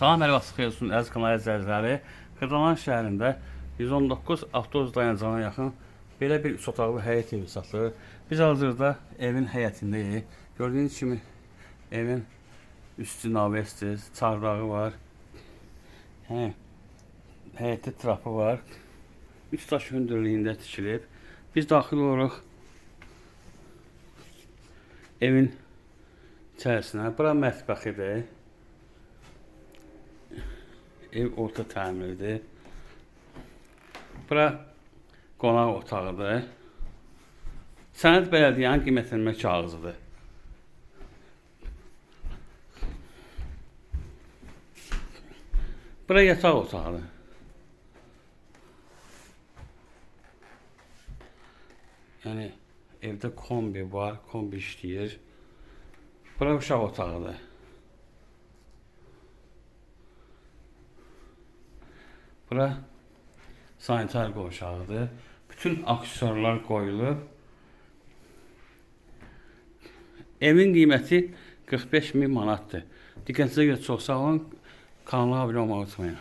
Salam hər vaxt xeyir olsun əziz kanal izləyiciləri. Xırdalan şəhərində 119 avtobus dayanacağına yaxın belə bir üç otaqlı həyət evi satılır. Biz hazırda evin həyətindəyik. Gördüyünüz kimi evin üstü navesdir, çardağı var. Hə, həyətdə trapı var. Üç daş hündürlüyündə tikilib. Biz daxil oluruq evin içərisinə. Bura mətbəxidir. Ev orta təmirlidir. Bura qonaq otağıdır. Sənəd bələdiyyənin qiymətlənmə kağızıdır. Bura yataq otağıdır. Yəni evdə kombi var, kombi işləyir. Bura uşaq otağıdır. Bura sanitar qovşağıdır. Bütün aksesuarlar qoyulub. Evin qiyməti 45 min manatdır. Diqqətinizə görə çox sağ olun. Kanala abunə olmağı unutmayın.